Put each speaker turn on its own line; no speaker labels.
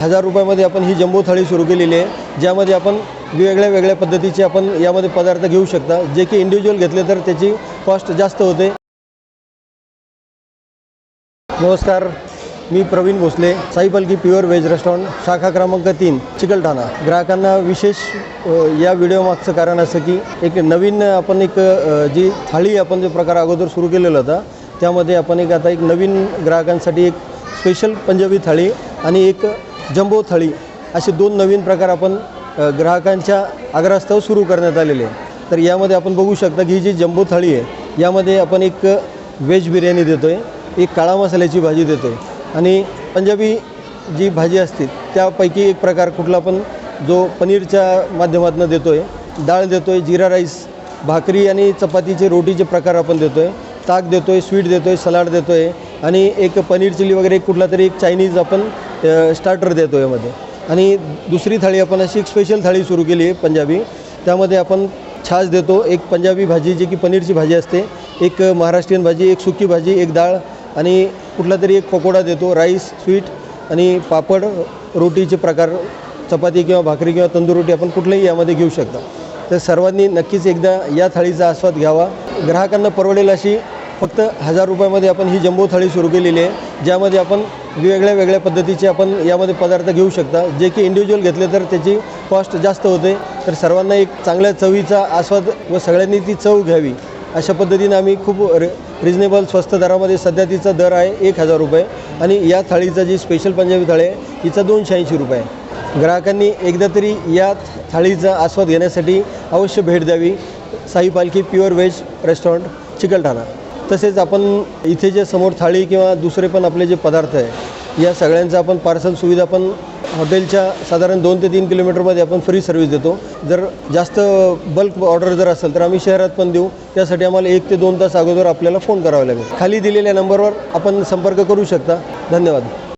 हजार रुपयामध्ये आपण ही जम्बो थाळी सुरू केलेली आहे ज्यामध्ये आपण वेगळ्या वेगळ्या पद्धतीचे आपण यामध्ये पदार्थ घेऊ शकता. जे की इंडिव्हिज्युअल घेतले तर त्याची कॉस्ट जास्त होते. नमस्कार मी प्रवीण भोसले साई पालखी प्युअर व्हेज रेस्टॉरंट शाखा क्रमांक तीन चिकलठाणा. ग्राहकांना विशेष या व्हिडिओमागचं कारण असं की एक नवीन आपण एक जी थाळी आपण जो प्रकार अगोदर सुरू केलेला होता त्यामध्ये आपण एक आता एक नवीन ग्राहकांसाठी एक स्पेशल पंजाबी थाळी आणि एक जम्बो थळी असे दोन नवीन प्रकार आपण ग्राहकांच्या आग्रहास्तव सुरू करण्यात आलेले आहे तर यामध्ये आपण बघू शकता की ही जी जम्बो थाळी आहे यामध्ये आपण एक व्हेज बिर्याणी देतो आहे एक काळा मसाल्याची भाजी देतो आहे आणि पंजाबी जी भाजी असते त्यापैकी एक प्रकार कुठला पण जो पनीरच्या माध्यमातून देतो आहे डाळ देतो आहे जिरा राईस भाकरी आणि चपातीचे रोटीचे प्रकार आपण देतो आहे ताक देतो आहे स्वीट देतो आहे सलाड देतो आहे आणि एक पनीर चिली वगैरे कुठला तरी एक चायनीज आपण स्टार्टर देतो यामध्ये आणि दुसरी थाळी आपण अशी एक स्पेशल थाळी सुरू केली आहे पंजाबी. त्यामध्ये आपण छाछ देतो. एक पंजाबी भाजी जी की पनीरची भाजी असते एक महाराष्ट्रीयन भाजी एक सुकी भाजी एक डाळ आणि कुठला तरी एक पकोडा देतो. राईस स्वीट आणि पापड रोटीचे प्रकार चपाती किंवा भाकरी किंवा तंदूर रोटी आपण कुठल्याही यामध्ये घेऊ शकता. तर सर्वांनी नक्कीच एकदा या थाळीचा आस्वाद घ्यावा. ग्राहकांना परवडेल अशी फक्त हजार रुपयामध्ये आपण ही जम्बो थाळी सुरू केलेली आहे ज्यामध्ये आपण वेगळ्या वेगळ्या पद्धतीचे आपण यामध्ये पदार्थ घेऊ शकता. जे की इंडिव्हिज्युअल घेतले तर त्याची कॉस्ट जास्त होते. तर सर्वांना एक चांगल्या चवीचा आस्वाद व सगळ्यांनी ती चव घ्यावी. अशा पद्धतीने आम्ही खूप रि रिजनेबल स्वस्त दरामध्ये सध्या तिचा दर आहे एक हजार रुपये. आणि या थाळीचा जी स्पेशल पंजाबी थाळी आहे हिचा दोनशे ऐंशी रुपये आहे. ग्राहकांनी एकदा तरी या थाळीचा आस्वाद घेण्यासाठी अवश्य भेट द्यावी. साई पालखी प्युअर व्हेज रेस्टॉरंट चिकलठाणा. तसेच आपण इथे जे समोर थाळी किंवा दुसरे पण आपले जे पदार्थ आहे या सगळ्यांचं आपण पार्सल सुविधा पण हॉटेलच्या साधारण दोन ते तीन किलोमीटरमध्ये आपण फ्री सर्व्हिस देतो. जर जास्त बल्क ऑर्डर जर असेल तर आम्ही शहरात पण देऊ. त्यासाठी आम्हाला एक ते दोन तास अगोदर आपल्याला फोन करावा लागेल. खाली दिलेल्या नंबरवर आपण संपर्क करू शकता. धन्यवाद.